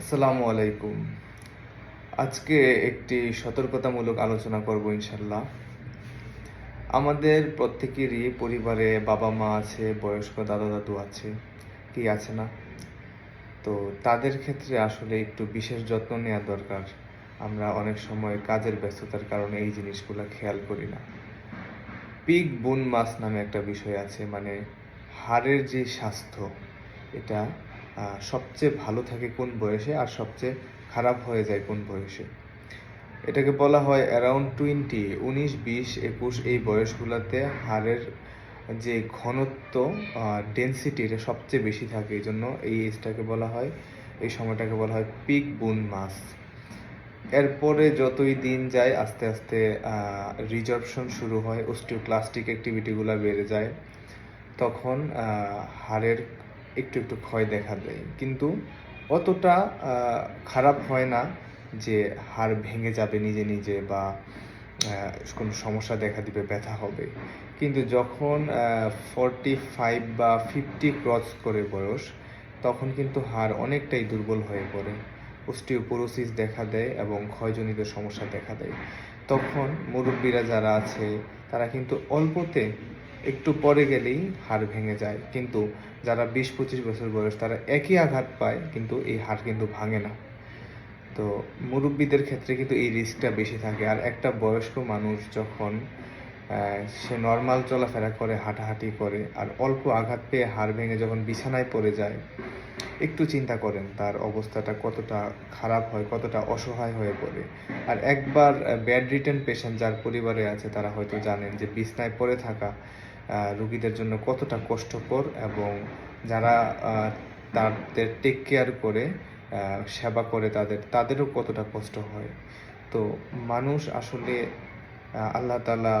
আসসালামু আলাইকুম। আজকে একটি সতর্কতামূলক আলোচনা করব ইনশাল্লাহ আমাদের প্রত্যেকেরই পরিবারে বাবা মা আছে, বয়স্ক দাদা দাদু আছে, কি আছে না? তো তাদের ক্ষেত্রে আসলে একটু বিশেষ যত্ন নেওয়া দরকার। আমরা অনেক সময় কাজের ব্যস্ততার কারণে এই জিনিসগুলো খেয়াল করি না। পিক বোন মাস নামে একটা বিষয় আছে মানে হাড়ের যে স্বাস্থ্য, এটা সবচেয়ে ভালো থাকে কোন বয়সে আর সবচেয়ে খারাপ হয়ে যায় কোন বয়সে। এটাকে বলা হয় অ্যারাউন্ড টোয়েন্টি উনিশ, বিশ, একুশ এই বয়সগুলোতে হাড়ের যে ঘনত্ব ডেন্সিটি এটা সবচেয়ে বেশি থাকে। এই জন্য এই এজটাকে বলা হয়, এই সময়টাকে বলা হয় পিক বুন মাস এরপরে যতই দিন যায়, আস্তে আস্তে রিজার্ভশন শুরু হয় অস্টিওক্লাস্টিক অ্যাক্টিভিটিগুলো বেড়ে যায়, তখন হাড়ের একটু একটু ক্ষয় দেখা দেয়। কিন্তু অতটা খারাপ হয় না যে হাড় ভেঙে যাবে নিজে নিজে বা কোনো সমস্যা দেখা দিবে, ব্যথা হবে। কিন্তু যখন ফর্টি ফাইভ বা ফিফটি ক্রস করে বয়স, তখন কিন্তু হাড় অনেকটাই দুর্বল হয়ে পড়ে। অস্টিওপোরোসিস দেখা দেয় এবং ক্ষয়জনিত সমস্যা দেখা দেয়। তখন মুরব্বীরা যারা আছে, তারা কিন্তু অল্পতে একটু পরে গেলেই হাড় ভেঙে যায়। কিন্তু যারা বিশ পঁচিশ বছর বয়স, তারা একই আঘাত পায়, কিন্তু এই হাড় কিন্তু ভাঙে না। তো মুরব্বীদের ক্ষেত্রে কিন্তু এই রিস্কটা বেশি থাকে। আর একটা বয়স্ক মানুষ যখন সে নর্মাল চলাফেরা করে, হাঁটাহাঁটি করে, আর অল্প আঘাত পেয়ে হাড় ভেঙে যখন বিছানায় পড়ে যায় একটু চিন্তা করেন তার অবস্থাটা কতটা খারাপ হয়, কতটা অসহায় হয়ে পড়ে। আর একবার ব্যাড রিটার্ন পেশেন্ট যার পরিবারে আছে, তারা হয়তো জানেন যে বিছনায় পড়ে থাকা রুগীদের জন্য কতটা কষ্টকর এবং যারা তাদের টেক কেয়ার করে সেবা করে তাদের, তাদেরও কতটা কষ্ট হয়। তো মানুষ আসলে আল্লাহ তাআলা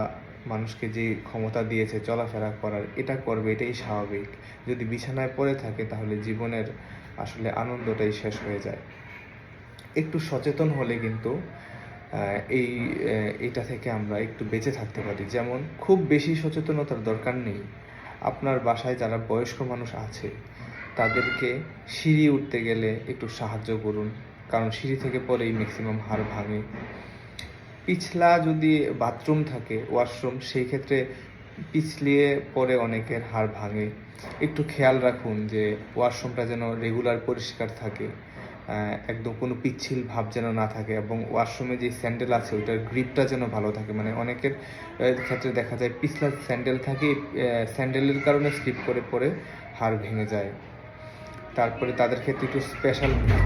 মানুষকে যে ক্ষমতা দিয়েছে চলাফেরা করার, এটা করবে, এটাই স্বাভাবিক। যদি বিছানায় পড়ে থাকে, তাহলে জীবনের আসলে আনন্দটাই শেষ হয়ে যায়। একটু সচেতন হলে কিন্তু এই এটা থেকে আমরা একটু বেঁচে থাকতে পারি। যেমন, খুব বেশি সচেতনতার দরকার নেই। আপনার বাসায় যারা বয়স্ক মানুষ আছে, তাদেরকে সিঁড়ি উঠতে গেলে একটু সাহায্য করুন। কারণ সিঁড়ি থেকে পরেই ম্যাক্সিমাম হাড় ভাঙে। পিছলা যদি বাথরুম থাকে, ওয়াশরুম, সেই ক্ষেত্রে পিছলিয়ে পরে অনেকের হাড় ভাঙে। একটু খেয়াল রাখুন যে ওয়াশরুমটা যেন রেগুলার পরিষ্কার থাকে একদম কোনো পিচ্ছিল ভাব যেন না থাকে এবং ওয়াশরুমে যে স্যান্ডেল আছে ওটার গ্রিপটা যেন ভালো থাকে। মানে অনেকের ক্ষেত্রে দেখা যায় পিছলা স্যান্ডেল থাকে স্যান্ডেলের কারণে স্লিপ করে পরে হাড় ভেঙে যায়। তারপরে তাদের ক্ষেত্রে একটু স্পেশাল